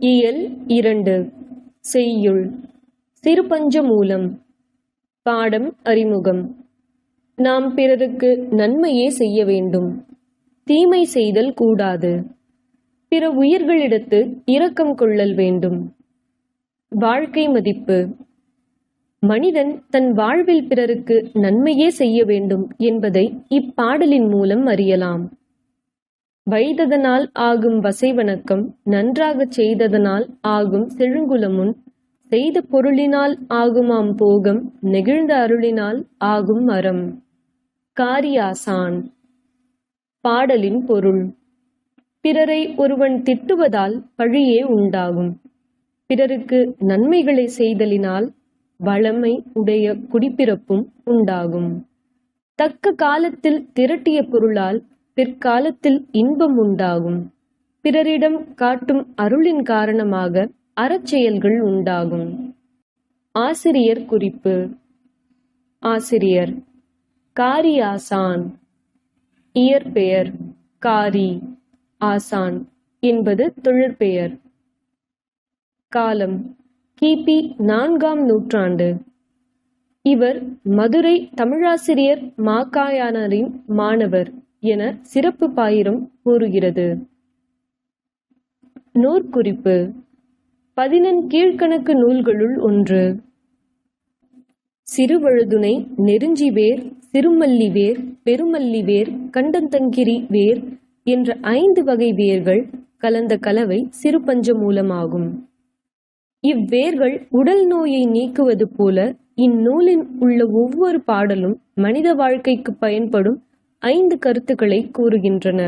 இயல் இரண்டு. செய்யுள். சிறுபஞ்ச மூலம். பாடம் அறிமுகம். நாம் பிறருக்கு நன்மையே செய்ய வேண்டும். தீமை செய்தல் கூடாது. பிற உயிர்களிடத்து இரக்கம் கொள்ளல் வேண்டும். வாழ்க்கை மதிப்பு. மனிதன் தன் வாழ்வில் பிறருக்கு நன்மையே செய்ய வேண்டும் என்பதை இப்பாடலின் மூலம் அறியலாம். வைத்ததனால் ஆகும் வசைவணக்கம் நன்றாகச் செய்ததனால் ஆகும் செழுங்குலமுன் செய்த பொருளினால் ஆகுமாம் போகம் நெகிழ்ந்த அருளினால் ஆகும் மரம். காரியாசான். பாடலின் பொருள். பிறரை ஒருவன் திட்டுவதால் பழியே உண்டாகும். பிறருக்கு நன்மைகளை செய்தலினால் வளமை உடைய குடிப்பிறப்பும் உண்டாகும். தக்க காலத்தில் திரட்டிய பொருளால் பிற்காலத்தில் இன்பம் உண்டாகும். பிறரிடம் காட்டும் அருளின் காரணமாக அறச்செயல்கள் உண்டாகும். ஆசிரியர் குறிப்பு. ஆசிரியர். காரி ஆசான். இயற்பெயர் காரி ஆசான் என்பது தொழிற்பெயர் காலம். கிபி நான்காம் நூற்றாண்டு. இவர் மதுரை தமிழாசிரியர் மாக்காயானரின் மாணவர். என சிறப்பு பாயிரம் கூறுகிறது. நூற்குறிப்பு. பதினெண் கீழ்கணக்கு நூல்களுள் ஒன்று. சிறுவழுதுணை நெருஞ்சிவேர் சிறுமல்லிவேர் பெருமல்லிவேர் கண்டந்தங்கிரி வேர் என்ற ஐந்து வகை வேர்கள் கலந்த கலவை சிறுபஞ்ச மூலமாகும். இவ்வேர்கள் உடல் நோயை நீக்குவது போல இந்நூலின் உள்ள ஒவ்வொரு பாடலும் மனித வாழ்க்கைக்கு பயன்படும் ஐந்து கருத்துக்களை கூறுகின்றன.